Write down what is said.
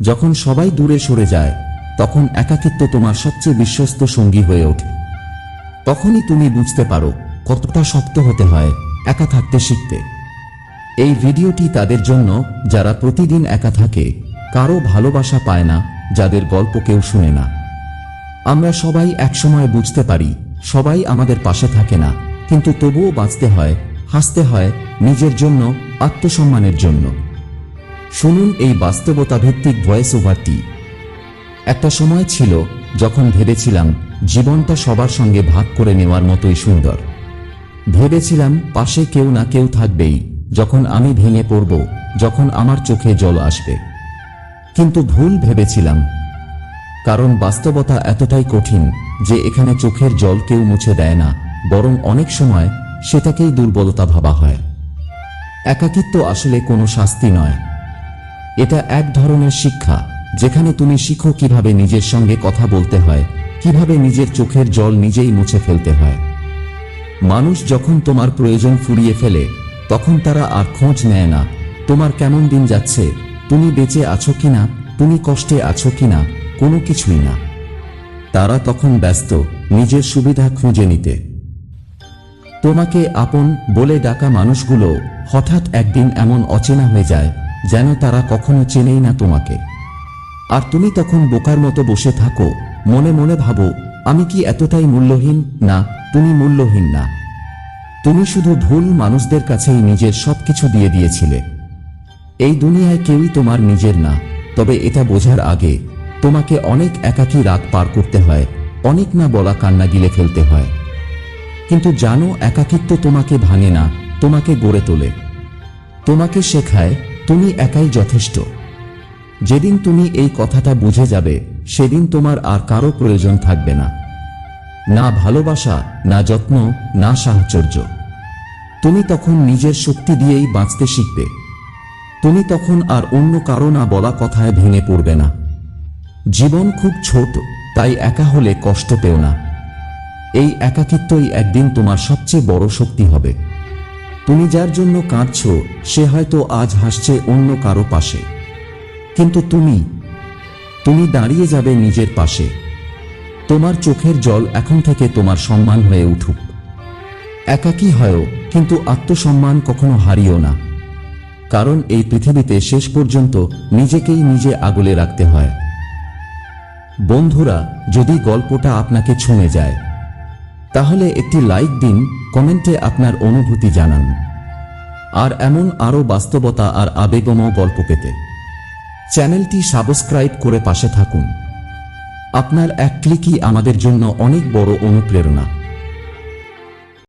যখন সবাই দূরে সরে যায়, তখন একাকিত্ব তোমার সবচেয়ে বিশ্বস্ত সঙ্গী হয়ে ওঠে। তখনই তুমি বুঝতে পারো কতটা শক্ত হতে হয় একা থাকতে শিখতে। এই ভিডিওটি তাদের জন্য, যারা প্রতিদিন একা থাকে, কারও ভালোবাসা পায় না, যাদের গল্প কেউ শুনে না। আমরা সবাই একসময় বুঝতে পারি, সবাই আমাদের পাশে থাকে না, কিন্তু তবুও বাঁচতে হয়, হাসতে হয়, নিজের জন্য, আত্মসম্মানের জন্য। শুনুন এই বাস্তবতা ভিত্তিক ভয়েস ওভারটি একটা সময় ছিল যখন ভেবেছিলাম জীবনটা সবার সঙ্গে ভাগ করে নেওয়ার মতোই সুন্দর। ভেবেছিলাম পাশে কেউ না কেউ থাকবেই, যখন আমি ভেঙে পড়ব, যখন আমার চোখে জল আসবে। কিন্তু ভুল ভেবেছিলাম, কারণ বাস্তবতা এতটাই কঠিন যে এখানে চোখের জল কেউ মুছে দেয় না, বরং অনেক সময় সেটাকেই দুর্বলতা ভাবা হয়। একাকিত্ব আসলে কোনো শাস্তি নয়। এটা এক ধরনের শিক্ষা, যেখানে তুমি শিখো কীভাবে নিজের সঙ্গে কথা বলতে হয়, কীভাবে নিজের চোখের জল নিজেই মুছে ফেলতে হয়। মানুষ যখন তোমার প্রয়োজন ফুরিয়ে ফেলে, তখন তারা আর খোঁজ নেয় না, তোমার কেমন দিন যাচ্ছে, তুমি বেঁচে আছো কিনা, তুমি কষ্টে আছো কিনা, কোনো কিছুই না। তারা তখন ব্যস্ত, নিজের সুবিধা খুঁজে নিতে। তোমাকে আপন বলে ডাকা মানুষগুলো হঠাৎ একদিন এমন অচেনা হয়ে যায় যেন তারা কখনো চেনেই না তোমাকে। আর তুমি তখন বোকার মতো বসে থাকো, মনে মনে ভাবো, আমি কি এতটাই মূল্যহীন? না, তুমি মূল্যহীন না। তুমি শুধু ভুল মানুষদের কাছেই নিজের সবকিছু দিয়ে দিয়েছিলে। এই দুনিয়ায় কেউই তোমার নিজের না, তবে এটা বোঝার আগে, তোমাকে অনেক একাকী রাত পার করতে হয়, অনেক না বলা কান্না গিলে ফেলতে হয়। কিন্তু জানো, একাকিত্ব তোমাকে ভাঙে না, তোমাকে গড়ে তোলে। তোমাকে শেখায় তুমি একাই যথেষ্ট। যেদিন তুমি এই কথাটা বুঝে যাবে, সেদিন তোমার আর কারও প্রয়োজন থাকবে না। না ভালোবাসা, না যত্ন, না সাহচর্য। তুমি তখন নিজের শক্তি দিয়েই বাঁচতে শিখবে। তুমি তখন আর অন্য কারও না বলা কথায় ভেঙে পড়বে না। জীবন খুব ছোট, তাই একা হলে কষ্ট পেও না। এই একাকিত্বই একদিন তোমার সবচেয়ে বড় শক্তি হবে। তুমি যার জন্য কাঁদছ, সে হয়তো আজ হাসছে অন্য কারও পাশে। কিন্তু তুমি তুমি দাঁড়িয়ে যাবে নিজের পাশে। তোমার চোখের জল এখন থেকে তোমার সম্মান হয়ে উঠুক। একাকী হয়ও কিন্তু আত্মসম্মান কখনো হারিও না। কারণ এই পৃথিবীতে শেষ পর্যন্ত নিজেকেই নিজে আগলে রাখতে হয়। বন্ধুরা, যদি গল্পটা আপনাকে ছুঁয়ে যায় তাহলে একটি লাইক দিন, কমেন্টে আপনার অনুভূতি জানান। আর এমন আরও বাস্তবতা আর আবেগময় গল্প পেতে চ্যানেলটি সাবস্ক্রাইব করে পাশে থাকুন। আপনার এক ক্লিকই আমাদের জন্য অনেক বড় অনুপ্রেরণা।